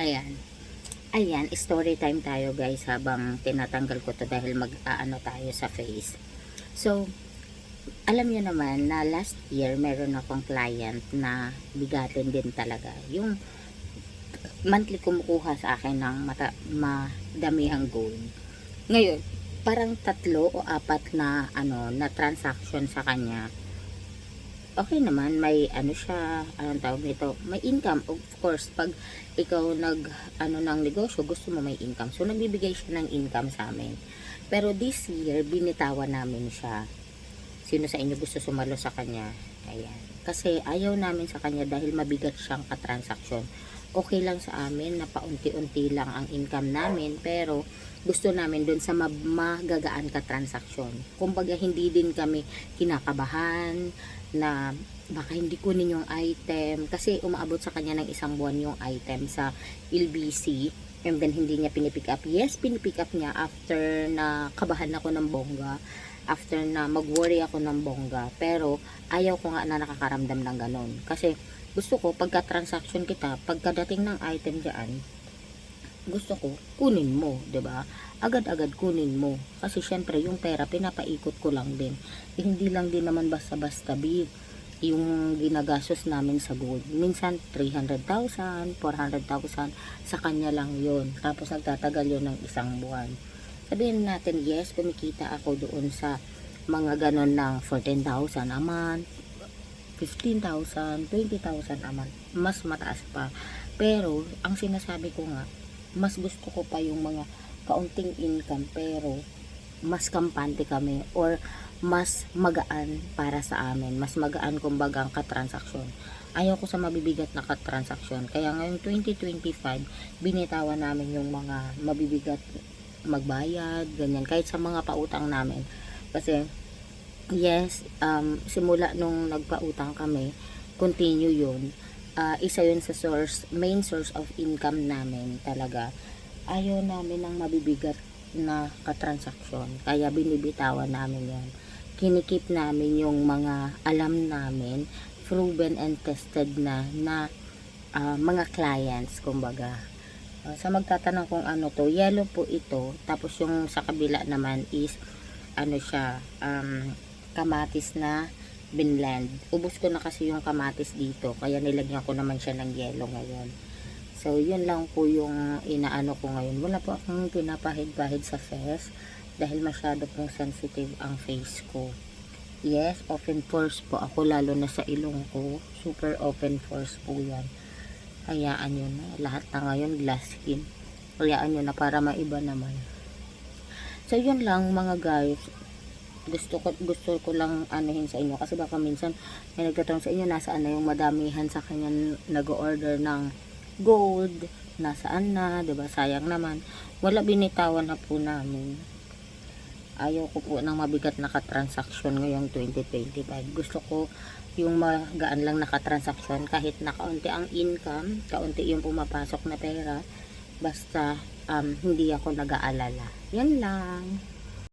Ayan. Ayan, story time tayo guys habang tinatanggal ko to dahil mag-aano tayo sa face. So, alam niyo naman na last year meron akong client na bigatin din talaga. Yung monthly kumukuha sa akin ng mata, madamihang gold. Ngayon, parang tatlo o apat na ano na transaction sa kanya okay naman may ano siya anong tawag nito? May income of course pag ikaw nag ano ng negosyo gusto mo may income. So nagbibigay siya ng income sa amin. Pero this year binitawan namin siya. Sino sa inyo gusto sumalo sa kanya? Ayan. Kasi ayaw namin sa kanya dahil mabigat siyang katransaksyon okay lang sa amin na paunti-unti lang ang income namin pero gusto namin dun sa ma- magagaan ka transaksyon. Kumbaga hindi din kami kinakabahan na baka hindi kunin yung item kasi umaabot sa kanya ng isang buwan yung item sa LBC and then hindi niya pinipick up. Yes, pinipick up niya after na kabahan ako ng bongga after na mag-worry ako ng bongga pero ayaw ko nga na nakakaramdam ng ganon kasi gusto ko pagka transaction kita pagkadating ng item dyan gusto ko kunin mo 'di ba? Agad-agad kunin mo. Kasi syempre yung pera pinapaikot ko lang din. Eh, hindi lang din naman basta-basta bi yung ginagastos namin sa gold. Minsan 300,000 400,000 sa kanya lang yon tapos nagtatagal yon ng isang buwan. Sabihin natin yes kumikita ako doon sa mga ganon ng 14,000 a month 15,000 20,000 a month mas mataas pa pero ang sinasabi ko nga mas gusto ko pa yung mga kaunting income pero mas kampante kami or mas magaan para sa amin. Mas magaan kumbaga ang katransaksyon. Ayaw ko sa mabibigat na katransaksyon. Kaya ngayong 2025, binitawan namin yung mga mabibigat magbayad, ganyan. Kahit sa mga pautang namin. Kasi, yes, um, simula nung nagpautang kami, continue yun uh, isa yun sa source, main source of income namin talaga. Ayaw namin ng mabibigat na katransaksyon. Kaya binibitawan namin yan. Kinikip namin yung mga alam namin, proven and tested na na uh, mga clients, kumbaga. Uh, sa magtatanong kung ano to, yellow po ito. Tapos yung sa kabila naman is, ano siya, um, kamatis na binlend. Ubus ko na kasi yung kamatis dito. Kaya nilagyan ko naman siya ng yelo ngayon. So, yun lang po yung inaano ko ngayon. Wala po akong pinapahid-bahid sa face. Dahil masyado pong sensitive ang face ko. Yes, open force po ako. Lalo na sa ilong ko. Super open force po yan. Hayaan nyo na. Lahat na ngayon glass skin. Hayaan nyo na para maiba naman. So, yun lang mga guys gusto ko gusto ko lang anuhin sa inyo. Kasi baka minsan may nagtatanong sa inyo nasaan na yung madamihan sa kanya nag-order ng gold? Nasaan na? 'di ba? Sayang naman. Wala binitawan na po namin. Ayaw ko po ng mabigat na katransaksyon ngayong 2025 gusto ko yung magaan lang nakatransaksyon kahit na kaunti ang income kaunti yung pumapasok na pera basta um, hindi ako nag-aalala. Yan lang